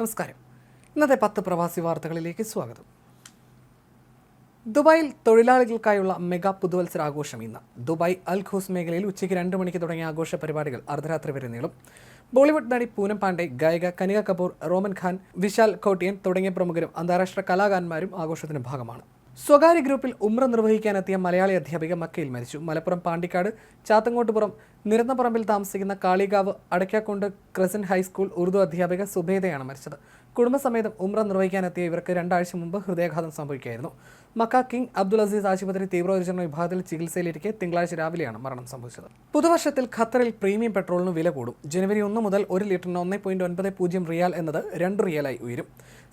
നമസ്കാരം. ഇന്നത്തെ പത്ത് പ്രവാസി വാർത്തകളിലേക്ക് സ്വാഗതം. ദുബായിൽ തൊഴിലാളികൾക്കായുള്ള മെഗാ പുതുവത്സരാഘോഷം ഇന്ന്. ദുബായ് അൽ ഖൂസ് മേഖലയിൽ ഉച്ചയ്ക്ക് രണ്ട് മണിക്ക് തുടങ്ങിയ ആഘോഷ പരിപാടികൾ അർദ്ധരാത്രി വരെ നീളും. ബോളിവുഡ് നടി പൂനം പാണ്ഡെ ഗായിക കനിക കപൂർ റോമൻ ഖാൻ വിശാൽ കോട്ടിയൻ തുടങ്ങിയ പ്രമുഖരും അന്താരാഷ്ട്ര കലാകാരന്മാരും ആഘോഷത്തിന്റെ ഭാഗമാണ്. സ്വകാര്യ ഗ്രൂപ്പിൽ ഉമ്ര നിർവഹിക്കാനെത്തിയ മലയാളി അധ്യാപിക മക്കയിൽ മരിച്ചു. മലപ്പുറം പാണ്ടിക്കാട് ചാത്തങ്ങോട്ടുപുറം നിരന്നപ്പറമ്പിൽ താമസിക്കുന്ന Kalikavu Adakkakundu crescent high school Urdu അധ്യാപിക സുബേദയാണ് മരിച്ചത്. കുടുംബസമേതം ഉമ്ര നിർവഹിക്കാനെത്തിയ ഇവർക്ക് രണ്ടാഴ്ച മുമ്പ് ഹൃദയാഘാതം സംഭവിക്കുകയായിരുന്നു. മക്ക കിങ് അബ്ദുൾ അസീസ് ആശുപത്രി തീവ്രപരിചരണ വിഭാഗത്തിൽ ചികിത്സയിലിരിക്കെ തിങ്കളാഴ്ച രാവിലെയാണ് മരണം സംഭവിച്ചത്. പുതുവർഷത്തിൽ ഖത്തറിൽ പ്രീമിയം പെട്രോളിന് വില കൂടും. ജനുവരി ഒന്ന് മുതൽ ഒരു ലിറ്ററിന് ഒന്ന് പോയിന്റ് ഒൻപത് പൂജ്യം റിയാൽ എന്നത് രണ്ട് റിയാലായി ഉയരും.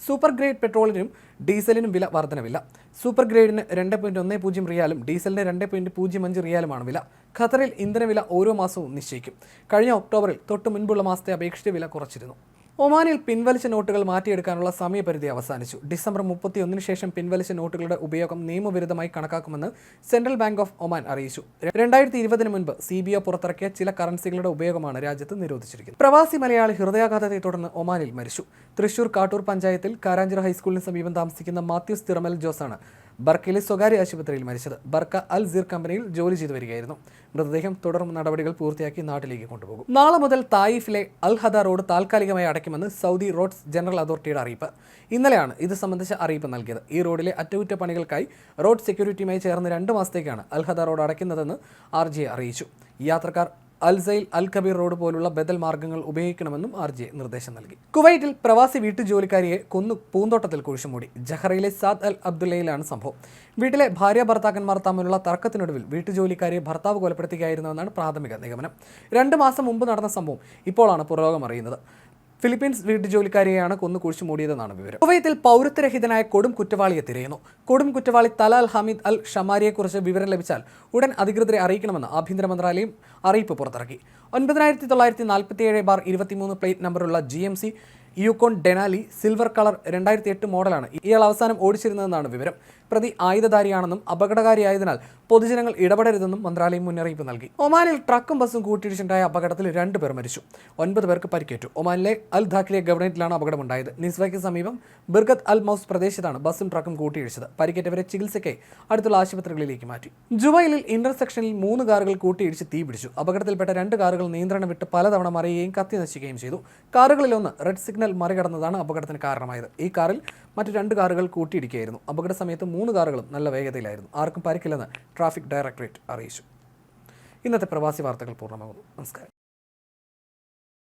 സൂപ്പർ ഗ്രേഡ് പെട്രോളിനും ഡീസലിനും വില വർധനവില്ല. സൂപ്പർ ഗ്രേഡിന് രണ്ട് പോയിന്റ് ഒന്ന് പൂജ്യം റിയാലും ഡീസലിന് രണ്ട് പോയിന്റ് പൂജ്യം അഞ്ച് റിയാലുമാണ് വില. ഖത്തറിൽ ഇന്ധനവില ഓരോ മാസവും നിശ്ചയിക്കും. കഴിഞ്ഞ ഒക്ടോബറിൽ തൊട്ട് മുൻപുള്ള മാസത്തെ അപേക്ഷിച്ച് വില കുറച്ചിരുന്നു. ഒമാനിൽ പിൻവലിച്ച നോട്ടുകൾ മാറ്റിയെടുക്കാനുള്ള സമയപരിധി അവസാനിച്ചു. ഡിസംബർ മുപ്പത്തിയൊന്നിന് ശേഷം പിൻവലിച്ച നോട്ടുകളുടെ ഉപയോഗം നിയമവിരുദ്ധമായി കണക്കാക്കുമെന്ന് സെൻട്രൽ ബാങ്ക് ഓഫ് ഒമാൻ അറിയിച്ചു. രണ്ടായിരത്തി ഇരുപതിന് മുൻപ് സി ബി ഒ പുറത്തിറക്കിയ ചില കറൻസികളുടെ ഉപയോഗമാണ് രാജ്യത്ത് നിരോധിച്ചിരിക്കുന്നത്. പ്രവാസി മലയാളി ഹൃദയാഘാതത്തെ തുടർന്ന് ഒമാനിൽ മരിച്ചു. തൃശൂർ കാട്ടൂർ പഞ്ചായത്തിൽ കാരാഞ്ചിറ ഹൈസ്കൂളിന് സമീപം താമസിക്കുന്ന മാത്യൂസ് തിറമൽ ജോസാണ് ബർക്കയിലെ സ്വകാര്യ ആശുപത്രിയിൽ മരിച്ചത്. ബർക്ക അൽ സീർ കമ്പനിയിൽ ജോലി ചെയ്തു വരികയായിരുന്നു. മൃതദേഹം തുടർ നടപടികൾ പൂർത്തിയാക്കി നാട്ടിലേക്ക് കൊണ്ടുപോകും. നാളെ മുതൽ തായിഫിലെ അൽ ഹദ റോഡ് താൽക്കാലികമായി അടയ്ക്കുമെന്ന് സൗദി റോഡ്സ് ജനറൽ അതോറിറ്റിയുടെ അറിയിപ്പ്. ഇന്നലെയാണ് ഇത് സംബന്ധിച്ച അറിയിപ്പ് നൽകിയത്. ഈ റോഡിലെ അറ്റകുറ്റപ്പണികൾക്കായി റോഡ് സെക്യൂരിറ്റിയുമായി ചേർന്ന് രണ്ട് മാസത്തേക്കാണ് അൽഹദ റോഡ് അടയ്ക്കുന്നതെന്ന് ആർ ജി അറിയിച്ചു. യാത്രക്കാർ അൽസൈൽ അൽ കബീർ റോഡ് പോലുള്ള ബദൽ മാർഗങ്ങൾ ഉപയോഗിക്കണമെന്നും ആർ ജെ നിർദ്ദേശം നൽകി. കുവൈറ്റിൽ പ്രവാസി വീട്ടുജോലിക്കാരിയെ കൊന്നു പൂന്തോട്ടത്തിൽ കുഴിച്ചുമൂടി. ജഹറയിലെ സാദ് അൽ അബ്ദുല്ലയിലാണ് സംഭവം. വീട്ടിലെ ഭാര്യ ഭർത്താക്കന്മാർ തമ്മിലുള്ള തർക്കത്തിനൊടുവിൽ വീട്ടുജോലിക്കാരിയെ ഭർത്താവ് കൊലപ്പെടുത്തുകയായിരുന്നുവെന്നാണ് പ്രാഥമിക നിഗമനം. രണ്ട് മാസം മുമ്പ് നടന്ന സംഭവം ഇപ്പോഴാണ് പുരോഗം അറിയുന്നത്. ഫിലിപ്പീൻസ് വീട്ടുജോലിക്കാരിയെയാണ് കൊന്നു കുഴിച്ചു മൂടിയതെന്നാണ് വിവരം. കുവൈത്തിൽ പൗരത്വരഹിതനായ കൊടും കുറ്റവാളിയെ തിരയുന്നു. കൊടും കുറ്റവാളി തല അൽ ഹമീദ് അൽ ഷമാരിയെക്കുറിച്ച് വിവരം ലഭിച്ചാൽ ഉടൻ അധികൃതരെ അറിയിക്കണമെന്ന് ആഭ്യന്തര മന്ത്രാലയം അറിയിപ്പ് പുറത്തിറക്കി. ഒൻപതിനായിരത്തി തൊള്ളായിരത്തി നാൽപ്പത്തിയേഴ് ബാർ ഇരുപത്തിമൂന്ന് പ്ലേറ്റ് നമ്പറുള്ള G M C Yukon Denali silver colour രണ്ടായിരത്തി എട്ട് മോഡലാണ് ഇയാൾ അവസാനം ഓടിച്ചിരുന്നതെന്നാണ് വിവരം. പ്രതി ആയുധധാരിയാണെന്നും അപകടകാരിയായതിനാൽ പൊതുജനങ്ങൾ ഇടപെടരുതെന്നും മന്ത്രാലയം മുന്നറിയിപ്പ് നൽകി. ഒമാനിൽ ട്രക്കും ബസ്സും കൂട്ടിയിടിച്ചുണ്ടായ അപകടത്തിൽ രണ്ട് പേർ മരിച്ചു. ഒൻപത് പേർക്ക് പരിക്കേറ്റു. ഒമാനിലെ അൽ ധാക്കിലെ ഗവർണറേറ്റിലാണ് അപകടമുണ്ടായത്. നിസ്വയ്ക്ക് സമീപം ബിർഗത് അൽ മൌസ് പ്രദേശത്താണ് ബസ്സും ട്രക്കും കൂട്ടിയിടിച്ചത്. പരിക്കേറ്റവരെ ചികിത്സയ്ക്കായി അടുത്തുള്ള ആശുപത്രികളിലേക്ക് മാറ്റി. ജുബൈലിൽ ഇന്റർസെക്ഷനിൽ മൂന്ന് കാറുകൾ കൂട്ടിയിടിച്ച് തീപിടിച്ചു. അപകടത്തിൽപ്പെട്ട രണ്ട് കാറുകൾ നിയന്ത്രണം വിട്ട് പലതവണ മറിയുകയും കത്തി നശിക്കുകയും ചെയ്തു. കാറുകളിലൊന്ന് റെഡ് സിഗ്നൽ മറികടന്നതാണ് അപകടത്തിന് കാരണമായത്. ഈ കാറിൽ മറ്റു രണ്ട് കാറുകൾ കൂട്ടിയിടിക്കുകയായിരുന്നു. അപകട സമയത്ത് മൂന്ന് കാറുകളും നല്ല വേഗതയിലായിരുന്നു. ആർക്കും പരിക്കില്ലെന്ന് ട്രാഫിക് ഡയറക്ടറേറ്റ് അറിയിച്ചു. ഇന്നത്തെ പ്രവാസി വാർത്തകൾ പൂർണമാകുന്നു. നമസ്കാരം.